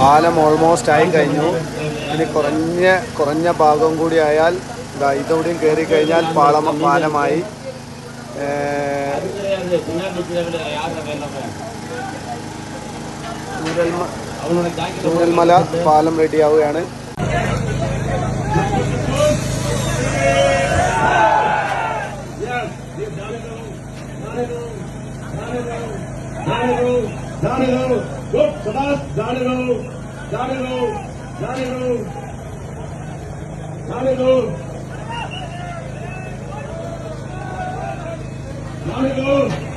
പാലം ഓൾമോസ്റ്റ് ആയി കഴിഞ്ഞു. ഇനി കുറഞ്ഞ കുറഞ്ഞ ഭാഗം കൂടി ആയാൽ ഇതോടെയും കയറി കഴിഞ്ഞാൽ പാളം പാലമായി. ചൂരൽമല പാലം റെഡിയാവുകയാണ്. Good,